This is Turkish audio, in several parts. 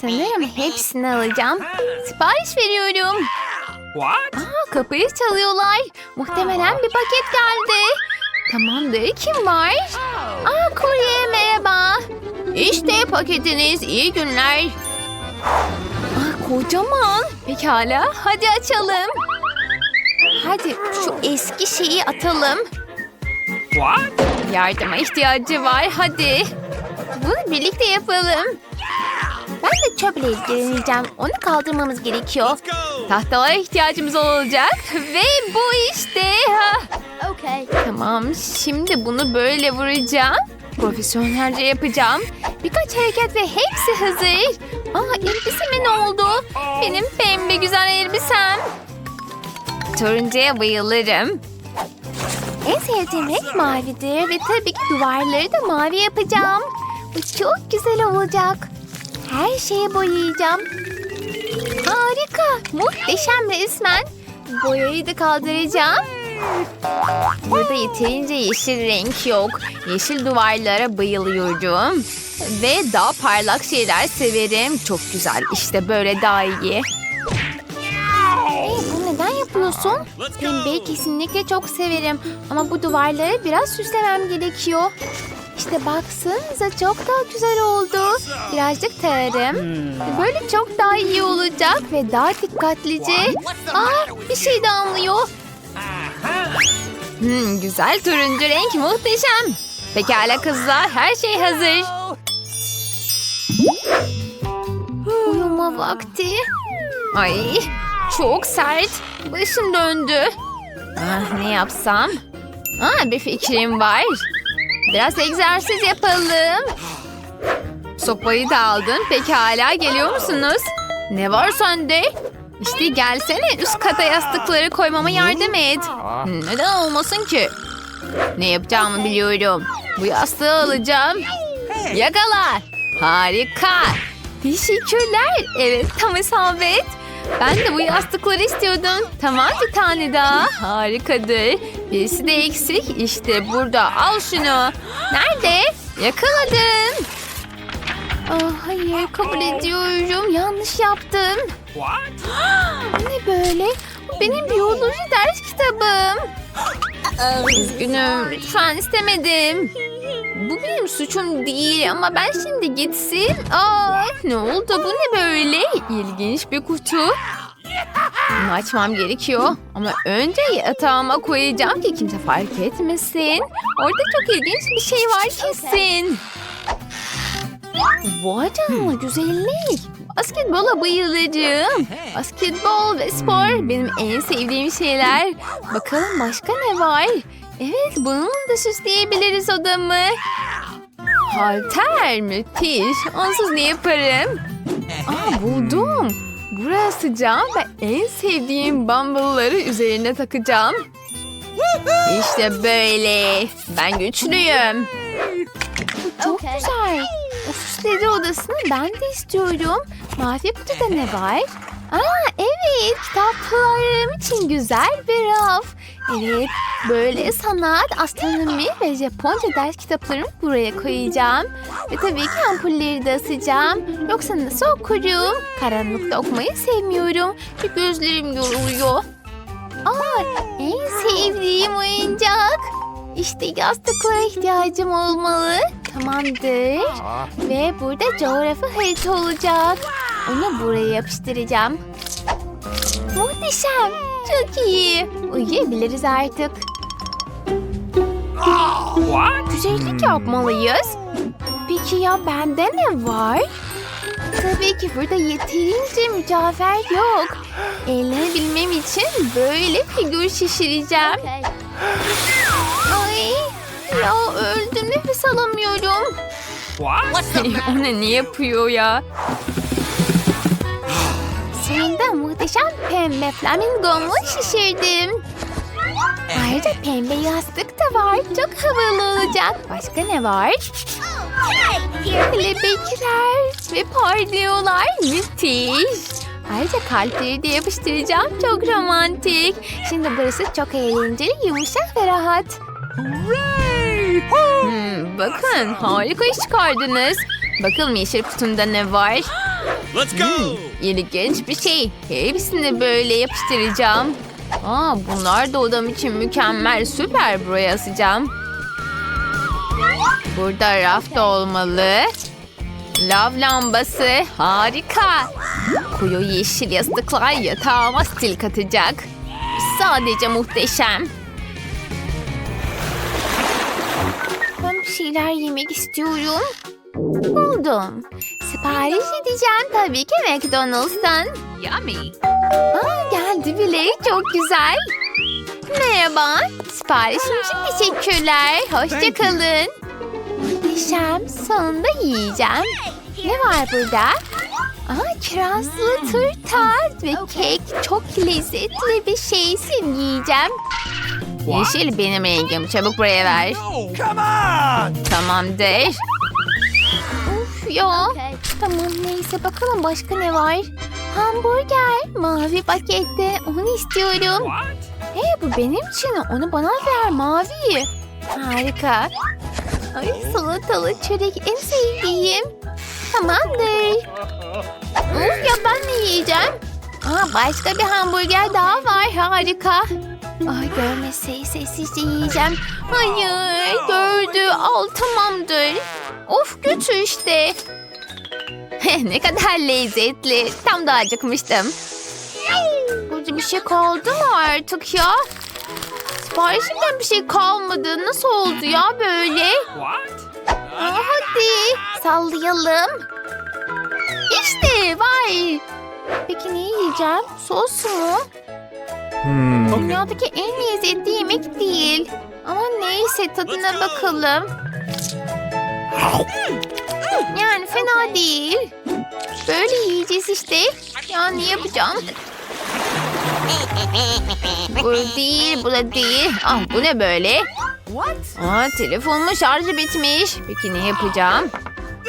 Sanırım hepsini alacağım. Sipariş veriyorum. What? Aa, kapıyı çalıyorlar. Muhtemelen bir paket geldi. Tamamdır. Kim var? Aa, kurye merhaba. İşte paketiniz. İyi günler. Aa, kocaman. Pekala. Hadi açalım. Hadi şu eski şeyi atalım. What? Yardıma ihtiyacı var. Hadi. Bunu birlikte yapalım. Ben de çöple ilgileneceğim. Onu kaldırmamız gerekiyor. Tahtalara ihtiyacımız olacak. Ve bu işte. Okay. Tamam şimdi bunu böyle vuracağım. Profesyonelce yapacağım. Birkaç hareket ve hepsi hazır. Aa elbiseme ne oldu? Benim pembe güzel elbisem. Turuncuya bayılırım. En sevdiğim renk mavidir ve tabii ki duvarları da mavi yapacağım. Bu çok güzel olacak. Her şeye boyayacağım. Harika, muhteşem resmen. Boyayı da kaldıracağım. Burada yeterince yeşil renk yok. Yeşil duvarlara bayılıyorum. Ve daha parlak şeyler severim. Çok güzel. İşte böyle daha iyi. Hey, bunu neden yapıyorsun? Pembeyi kesinlikle çok severim. Ama bu duvarları biraz süslemem gerekiyor. İşte baksanıza çok daha güzel oldu. Birazcık tararım. Böyle çok daha iyi olacak ve daha dikkatlice. Aa, bir şey damlıyor. Hmm, güzel turuncu renk muhteşem. Pekala kızlar her şey hazır. Uyuma vakti. Ay çok sert. Başım döndü. Ah, ne yapsam? Aa, bir fikrim var. Biraz egzersiz yapalım. Sopayı da aldın. Pekala geliyor musunuz? Ne var sende? İşte gelsene üst kata yastıkları koymama yardım et. Neden olmasın ki? Ne yapacağımı biliyorum. Bu yastığı alacağım. Yakala. Harika. Teşekkürler. Evet tam isabet. Ben de bu yastıkları istiyordum. Tamam bir tane daha. Harikadır. Birisi de eksik. İşte burada. Al şunu. Nerede? Yakaladım. Ah, hayır kabul ediyorum. Yanlış yaptım. What? Ne böyle? Bu benim biyoloji ders kitabım. Üzgünüm. Lütfen istemedim. Bu benim suçum değil ama ben şimdi gitsin. Aa, ne oldu? Bu ne böyle? İlginç bir kutu. Bunu açmam gerekiyor. Ama önce yatağıma koyacağım ki kimse fark etmesin. Orada çok ilginç bir şey var kesin. Vay canına güzellik. Basketbola bayılırım. Basketbol ve spor benim en sevdiğim şeyler. Bakalım başka ne var? Evet bununla da süsleyebiliriz odamı. Halter müthiş. Onsuz ne yaparım? Aa buldum. Buraya asacağım ve en sevdiğim bambulları üzerine takacağım. İşte böyle. Ben güçlüyüm. Çok Okay. güzel. O süsledi odasını ben de istiyorum. Mavi kutuda ne var? Aa evet kitaplarım için güzel bir raf. Evet böyle sanat, astronomi ve Japonca ders kitaplarımı buraya koyacağım. Ve tabii ki ampulleri de asacağım. Yoksa nasıl okurum? Karanlıkta okumayı sevmiyorum. Ve gözlerim yoruluyor. Aa en sevdiğim oyuncak. İşte yastıklara ihtiyacım olmalı. Tamamdır. Ve burada coğrafi harita olacak. Onu buraya yapıştıracağım. Muhteşem. Çok iyi. Uyuyabiliriz artık. What? Güzellik yapmalıyız. Peki ya bende ne var? Tabii ki burada yeterince mücevher yok. Eğlenebilmem için böyle figür şişireceğim. Okay. Ay ya öldüm nefes alamıyorum. What? o ne, ne yapıyor ya? Sonunda muhteşem pembe flamingomu şişirdim. Ayrıca pembe yastık da var. Çok havalı olacak. Başka ne var? Kelebekler ve parlıyorlar. Müthiş. Ayrıca kalpleri de yapıştıracağım. Çok romantik. Şimdi burası çok eğlenceli, yumuşak ve rahat. Hmm, bakın harika iş çıkardınız. Bakalım yeşil kutumda ne var? Let's go. İlginç bir şey. Hepsini böyle yapıştıracağım. Aa, bunlar da odam için mükemmel. Süper buraya asacağım. Burada rafta olmalı. Lav lambası. Harika. Koyu yeşil yastıklar yatağıma stil katacak. Sadece muhteşem. Ben bir şeyler yemek istiyorum. Buldum. Sipariş edeceğim tabii ki McDonald's'tan. Yummy. Aa, geldi bile. Çok güzel. Merhaba. Siparişim için teşekkürler. Hoşçakalın. Muhteşem. Sonunda yiyeceğim. Ne var burada? Aa, kirazlı turta ve kek. Çok lezzetli bir şeysin yiyeceğim. Yeşil benim rengim. Çabuk buraya ver. Tamamdır. Ya. Tamam neyse bakalım başka ne var? Hamburger. Mavi pakette. Onu istiyorum. Hey bu benim için. Onu bana ver mavi. Harika. Ay salatalı çörek en sevdiğim. Tamamdır. Of ya ben ne yiyeceğim? Aa, başka bir hamburger daha var. Harika. Ay görmese sessizce yiyeceğim. Hayır gördü. Al tamamdır. Of götür işte. ne kadar lezzetli. Tam da acıkmıştım. Burada bir şey kaldı mı artık ya? Siparişimden bir şey kalmadı. Nasıl oldu ya böyle? Aa, hadi sallayalım. İşte var. Peki ne yiyeceğim? Sos mu? Dünyadaki en lezzetli yemek değil. Ama neyse tadına bakalım. Yani fena değil. Böyle yiyeceğiz işte. Ya ne yapacağım? Bu değil, bu da değil. Ah bu ne böyle? Aa telefonumun şarjı bitmiş. Peki ne yapacağım?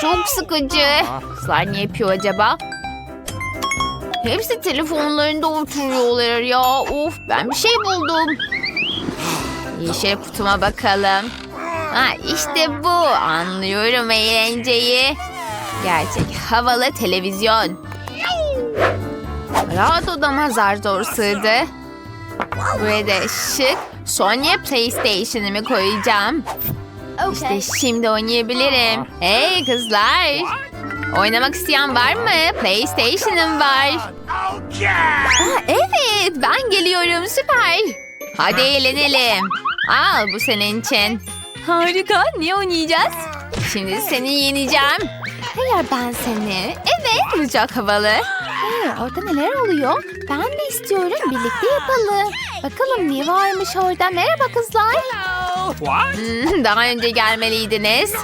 Çok sıkıcı. Kızlar ne yapıyor acaba? Hepsi telefonlarında oturuyorlar ya. Of ben bir şey buldum. Yeşil kutuma bakalım. Ha işte bu. Anlıyorum eğlenceyi. Gerçek havalı televizyon. Rahat odama zar zor sığdı. Buraya da şık Sonya PlayStation'ımı koyacağım. İşte şimdi oynayabilirim. Hey kızlar. Oynamak isteyen var mı? PlayStation'ım var. Aa, evet ben geliyorum süper. Hadi eğlenelim. Al bu senin için. Harika ne oynayacağız? Şimdi seni yeneceğim. Hayır ben seni. Evet bu çok havalı. Hayır orada neler oluyor? Ben de istiyorum birlikte yapalım. Bakalım ne varmış orada. Merhaba kızlar. What? Hmm, Daha önce gelmeliydiniz.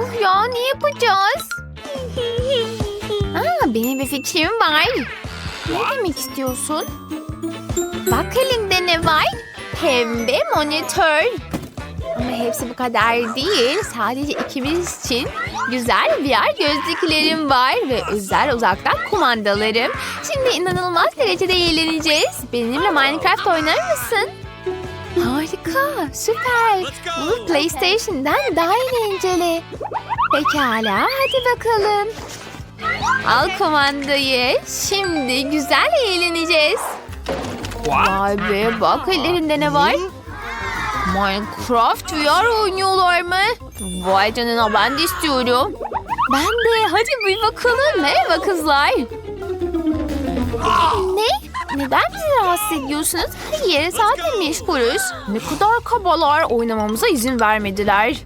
Of ya ne yapacağız? Aa, benim bir fikrim var. Ne demek istiyorsun? Bak elimde ne var? Pembe monitör. Ama hepsi bu kadar değil. Sadece ikimiz için güzel VR gözlüklerim var ve özel uzaktan kumandalarım. Şimdi inanılmaz derecede eğleneceğiz. Benimle Minecraft oynar mısın? Harika, süper. Bu PlayStation'dan daha eğlenceli. Pekala, hadi bakalım. Al kumandayı. Şimdi güzel eğleneceğiz. Vay be, bak ellerinde ne var? Minecraft VR oynuyorlar mı? Vay canına ben de istiyorum. Ben de. Hadi bir bakalım. Merhaba kızlar. Ne? Neden bizi rahatsız ediyorsunuz? Hayır zaten meşgulüz. Ne kadar kabalar oynamamıza izin vermediler.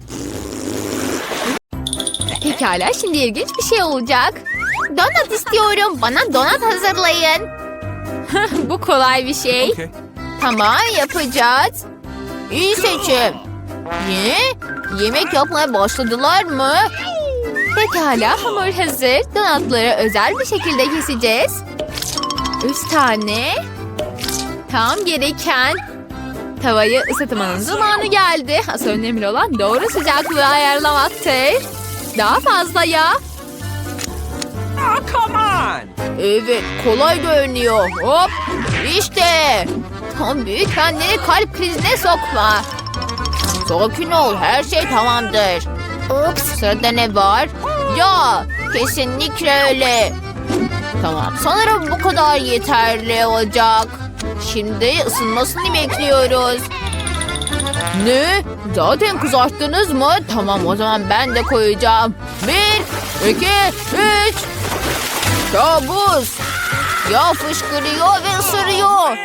Pekala şimdi ilginç bir şey olacak. Donat istiyorum. Bana donat hazırlayın. Bu kolay bir şey. Okay. Tamam yapacağız. İyi seçim. Ne? Yemek yapmaya başladılar mı? Pekala hamur hazır. Donatları özel bir şekilde keseceğiz. Üç tane. Tam gereken. Tavayı ısıtmanın zamanı geldi. Asıl önemli olan doğru sıcaklığı ayarlamaktır. Daha fazla yağ. Oh, come on. Evet kolay görünüyor. Hop işte. Tam büyük anneni kalp krizine sokma. Sakin ol her şey tamamdır. Ups. Sırada ne var? Ya kesinlikle öyle. Tamam sanırım bu kadar yeterli olacak. Şimdi ısınmasını bekliyoruz. Ne? Zaten kızarttınız mı? Tamam o zaman ben de koyacağım. Bir, iki, üç. Kabus. Yağ fışkırıyor ve ısırıyor.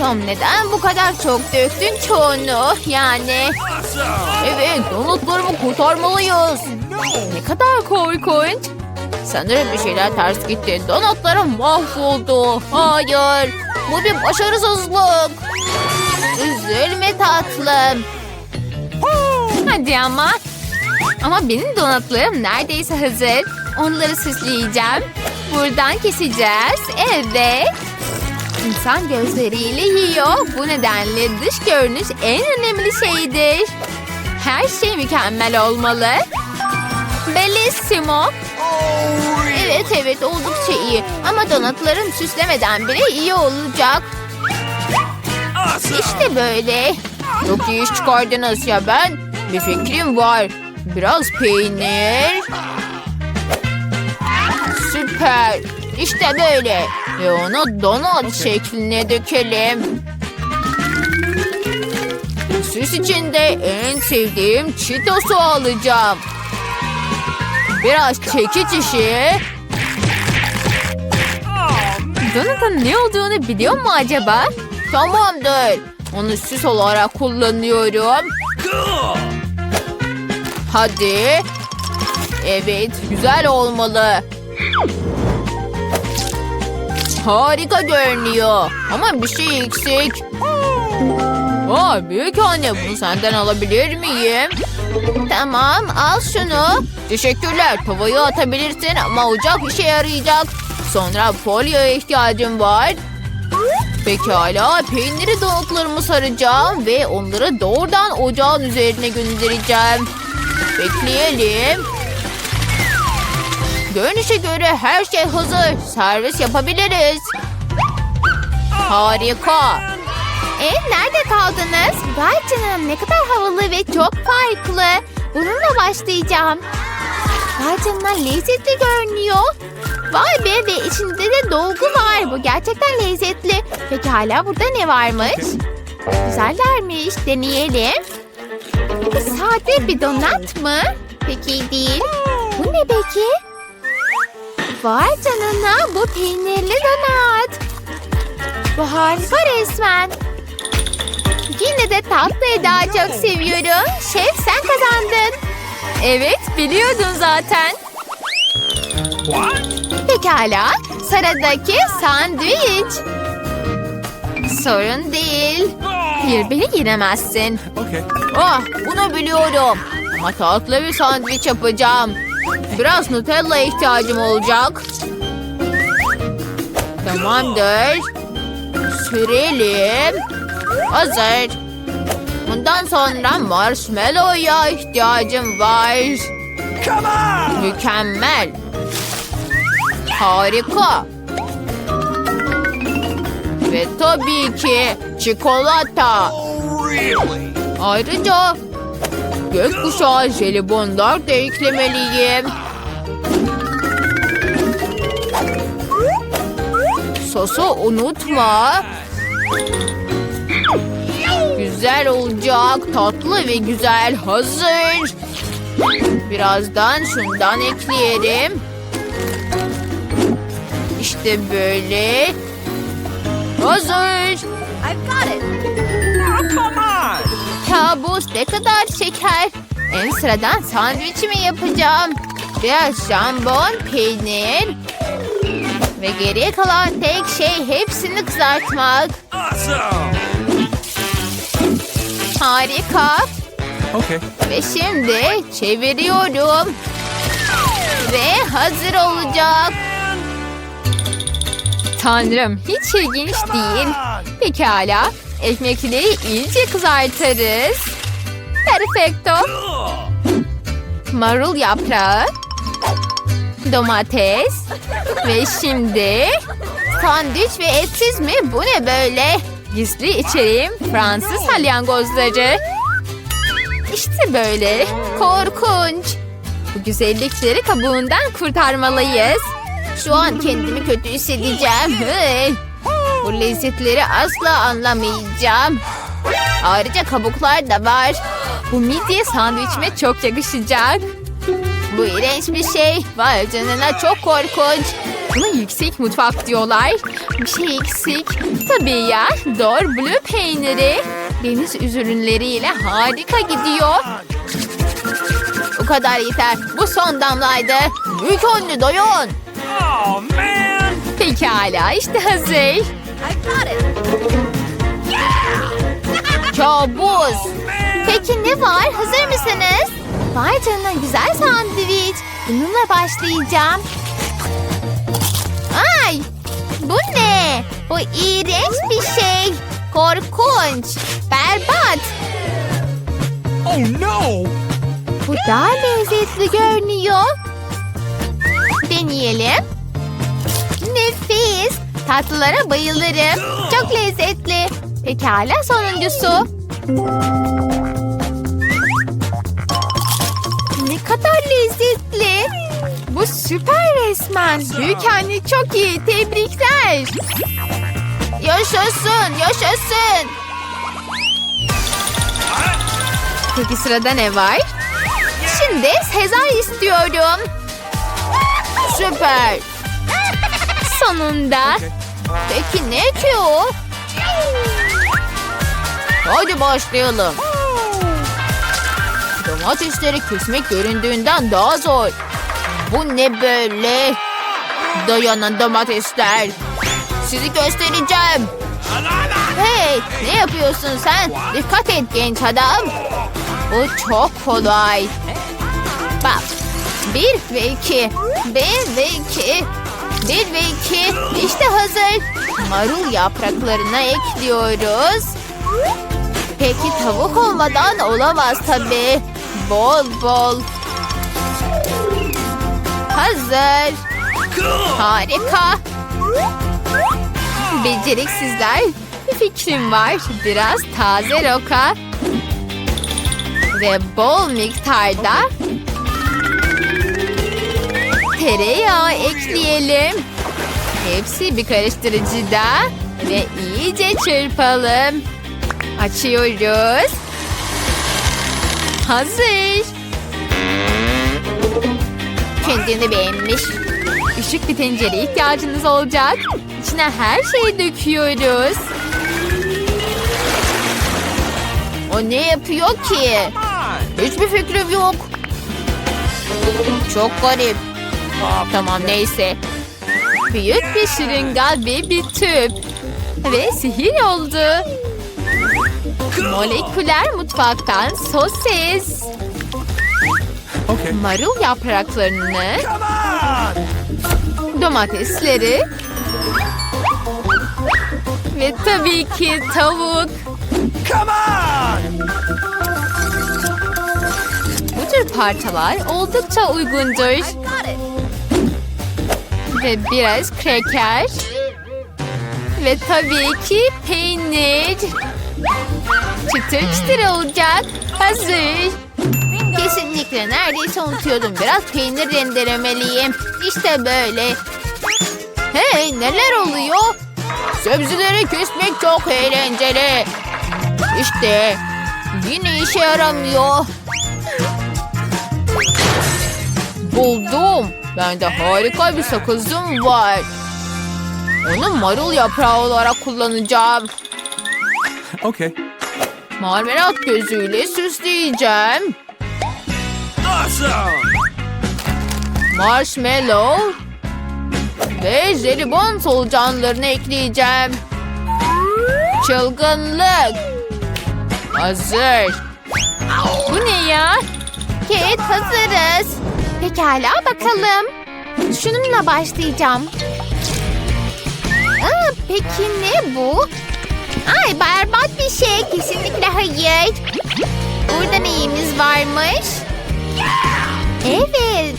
Tam neden bu kadar çok döktün çoğunu? Yani evet donutlarımı kurtarmalıyız. Ne kadar korkunç. Sanırım bir şeyler ters gitti. Donutlarım mahvoldu. Hayır. Bu bir başarısızlık. Üzülme tatlım. Hadi ama. Ama benim donutlarım neredeyse hazır. Onları süsleyeceğim. Buradan keseceğiz. Evet. İnsan gözleriyle yiyor. Bu nedenle dış görünüş en önemli şeydir. Her şey mükemmel olmalı. Bellissimo. Evet evet oldukça iyi. Ama donatların süslemeden bile iyi olacak. İşte böyle. Çok iyi iş çıkardınız ya ben. Bir fikrim var. Biraz peynir. Süper. İşte böyle. Ve onu donut şekline dökelim. Süs içinde en sevdiğim Cheetos'u alacağım. Biraz çekiç işi. Donut'un ne olduğunu biliyor mu acaba? Tamamdır. Onu süs olarak kullanıyorum. Hadi. Evet, güzel olmalı. Harika görünüyor. Ama bir şey eksik. Aa, büyük anne bunu senden alabilir miyim? Tamam al şunu. Teşekkürler. Tavayı atabilirsin ama ocak işe yarayacak. Sonra folyoya ihtiyacım var. Pekala peyniri donutlarımı saracağım ve onları doğrudan ocağın üzerine göndereceğim. Bekleyelim. Görünüşe göre her şey hazır. Servis yapabiliriz. Harika. E nerede kaldınız? Vay canına ne kadar havalı ve çok farklı. Bununla başlayacağım. Vay canına lezzetli görünüyor. Vay be ve içinde de dolgu var. Bu gerçekten lezzetli. Peki hala burada ne varmış? Güzellermiş. Deneyelim. Sade bir donat mı? Peki değil. Bu ne peki? Vay canına bu peynirli donat. Bu harika resmen. Yine de tatlıyı daha çok seviyorum. Şef sen kazandın. Evet biliyordun zaten. What? Pekala. Sıradaki sandviç. Sorun değil. Oh. Bir beni yenemezsin. Okay. Ah bunu biliyorum. Ama tatlı bir sandviç yapacağım. Biraz Nutella ihtiyacım olacak. Tamamdır. Sürelim. Hazır. Bundan sonra marshmallow'a ihtiyacım var. Mükemmel. Harika. Ve tabii ki çikolata. Oh? Ayrıca gökkuşağı jelibonlar da eklemeliyim. Sosu unutma. Güzel olacak. Tatlı ve güzel. Hazır. Birazdan şundan ekleyelim. İşte böyle. Hazır. Oh, come on. Kabus ne kadar şeker. En sıradan sandviçimi yapacağım. Biraz jambon, peynir. Ve geriye kalan tek şey hepsini kızartmak. Awesome. Harika. Okay. Ve şimdi çeviriyorum. Ve hazır olacak. Tanrım hiç ilginç değil. Pekala. Ekmekleri iyice kızartırız. Perfecto. Marul yaprağı, domates ve şimdi sandviç ve etsiz mi? Bu ne böyle? Gizli içeriğim Fransız salyangozları. İşte böyle. Korkunç. Bu güzellikleri kabuğundan kurtarmalıyız. Şu an kendimi kötü hissedeceğim. Bu lezzetleri asla anlamayacağım. Ayrıca kabuklar da var. Bu midye sandviçime çok yakışacak. Bu iğrenç bir şey. Vay canına çok korkunç. Buna yüksek mutfak diyorlar. Bir şey eksik. Tabii ya. Dor blue peyniri. Deniz ürünleriyle harika gidiyor. Bu kadar yeter. Bu son damlaydı. Büyük önlü doyun. Oh, man. Pekala işte hazır. Kabus. Peki ne var? Hazır mısınız? Vay canına güzel sandviç. Bununla başlayacağım. Ay! Bu ne? Bu iğrenç bir şey. Korkunç. Berbat. Oh, no. Bu daha lezzetli görünüyor. Deneyelim. Nefis. Tatlılara bayılırım. Çok lezzetli. Pekala sonuncusu. Ne kadar lezzetli. Bu süper resmen. Büyük anne çok iyi. Tebrikler. Yaşasın, yaşasın. Peki sırada ne var? Şimdi Sezar istiyorum. Süper. Sonunda. Peki ne ki o? Hadi başlayalım. Domatesleri kesmek göründüğünden daha zor. Bu ne böyle? Dayanın domatesler. Sizi göstereceğim. Hey, ne yapıyorsun sen? Dikkat et genç adam. Bu çok kolay. Bak. Bir ve iki. Bir ve iki. Bir ve iki. İşte hazır. Marul yapraklarına ekliyoruz. Peki tavuk olmadan olamaz tabii. Bol bol. Hazır. Harika. Beceriksizler. Bir fikrim var. Biraz taze roka. Ve bol miktarda tereyağı ekleyelim. Hepsi bir karıştırıcıda ve iyice çırpalım. Açıyoruz. Hazır. Kendini beğenmiş. Küçük bir tencereye ihtiyacınız olacak. İçine her şeyi döküyoruz. O ne yapıyor ki? Hiçbir fikrim yok. Çok garip. Tamam neyse. Büyük bir şırınga ve bir tüp. Ve sihir oldu. Moleküler mutfaktan sosis. Okay. Marul yapraklarını, domatesleri ve tabii ki tavuk. Come on. Bu tür parçalar oldukça uygundur. Ve biraz kreker. Ve tabii ki peynir. Çıtır çıtır olacak. Hazır. Kesinlikle neredeyse unutuyordum. Biraz peynir rendelemeliyim. İşte böyle. Hey neler oluyor? Sebzeleri kesmek çok eğlenceli. İşte yine işe yaramıyor. Buldum. Bende harika bir sakızım var. Onu marul yaprağı olarak kullanacağım. Okay. Marmelat gözüyle süsleyeceğim. Awesome. Marshmallow ve jelibon solucanlarını ekleyeceğim. Çılgınlık. Hazır. Bu ne ya? Kate hazırız. Pekala bakalım. Şununla başlayacağım. Aa, peki ne bu? Ay berbat bir şey. Kesinlikle hayır. Burada neyimiz varmış? Evet.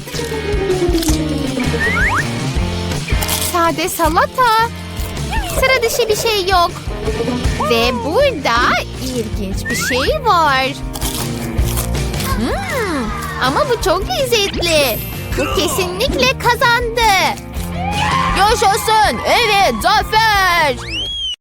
Sade salata. Sıra dışı bir şey yok. Ve burada ilginç bir şey var. Hmm, ama bu çok lezzetli. Bu kesinlikle kazandı. Yaşasın. Evet zafer.